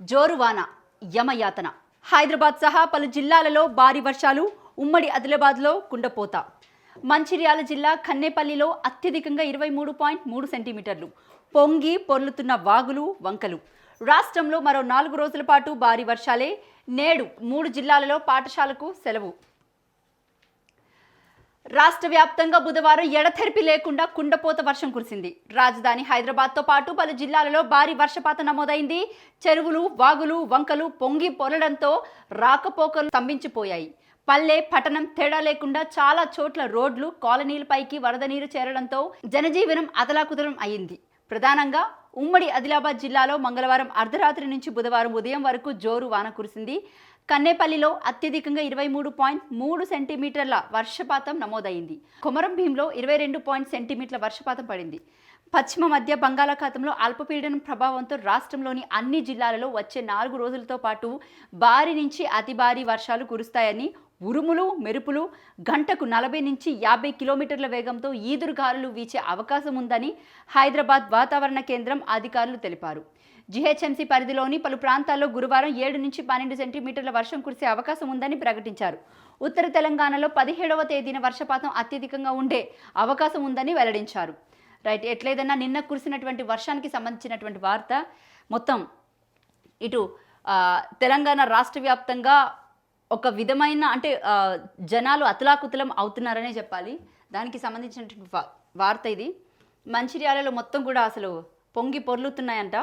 జోరువాన యమయాతన. హైదరాబాద్ సహా పలు జిల్లాలలో భారీ వర్షాలు ఉమ్మడి ఆదిలాబాద్లో కుండపోత. మంచిర్యాల జిల్లా కన్నేపల్లిలో అత్యధికంగా ఇరవై మూడు పాయింట్ మూడు సెంటీమీటర్లు. పొంగి పొర్లుతున్న వాగులు వంకలు. రాష్ట్రంలో మరో నాలుగు రోజుల పాటు భారీ వర్షాలే నేడు మూడు జిల్లాలలో పాఠశాలకు సెలవు. రాష్ట్ర వ్యాప్తంగా బుధవారం ఎడతెరిపి లేకుండా కుండపోత వర్షం కురిసింది. రాజధాని హైదరాబాద్తో పాటు పలు జిల్లాలలో భారీ వర్షపాతం నమోదైంది. చెరువులు వాగులు వంకలు పొంగి పొరడంతో రాకపోకలు స్తంభించిపోయాయి. పల్లె పట్టణం తేడా లేకుండా చాలా చోట్ల రోడ్లు కాలనీలపైకి వరద నీరు చేరడంతో జనజీవనం అదలాకుదలం అయింది. ప్రధానంగా ఉమ్మడి ఆదిలాబాద్ జిల్లాలో మంగళవారం అర్ధరాత్రి నుంచి బుధవారం ఉదయం వరకు జోరు వాన కురిసింది. కన్నేపల్లిలో అత్యధికంగా ఇరవై మూడు పాయింట్ మూడు సెంటీమీటర్ల వర్షపాతం నమోదైంది. కొమరం భీంలో ఇరవై రెండు పాయింట్ సెంటీమీటర్ల వర్షపాతం పడింది. పశ్చిమ మధ్య బంగాళాఖాతంలో అల్పపీడనం ప్రభావంతో రాష్ట్రంలోని అన్ని జిల్లాలలో వచ్చే నాలుగు రోజులతో పాటు భారీ నుంచి అతి భారీ వర్షాలు కురుస్తాయని ఉరుములు మెరుపులు గంటకు నలభై నుంచి యాభై కిలోమీటర్ల వేగంతో ఈదురుగాలులు వీచే అవకాశం ఉందని హైదరాబాద్ వాతావరణ కేంద్రం అధికారులు తెలిపారు. జీహెచ్ఎంసీ పరిధిలోని పలు ప్రాంతాల్లో గురువారం ఏడు నుంచి పన్నెండు సెంటీమీటర్ల వర్షం కురిసే అవకాశం ఉందని ప్రకటించారు. ఉత్తర తెలంగాణలో పదిహేడవ తేదీన వర్షపాతం అత్యధికంగా ఉండే అవకాశం ఉందని వెల్లడించారు. రైట్ ఎట్లేదన్నా నిన్న కురిసినటువంటి వర్షానికి సంబంధించినటువంటి వార్త మొత్తం ఇటు తెలంగాణ రాష్ట్ర వ్యాప్తంగా ఒక విధమైన అంటే జనాలు అతలాకుతలం అవుతున్నారనే చెప్పాలి. దానికి సంబంధించినటువంటి వార్త ఇది. మంచిర్యాలలో మొత్తం కూడా అసలు పొంగి పొర్లుతున్నాయంట.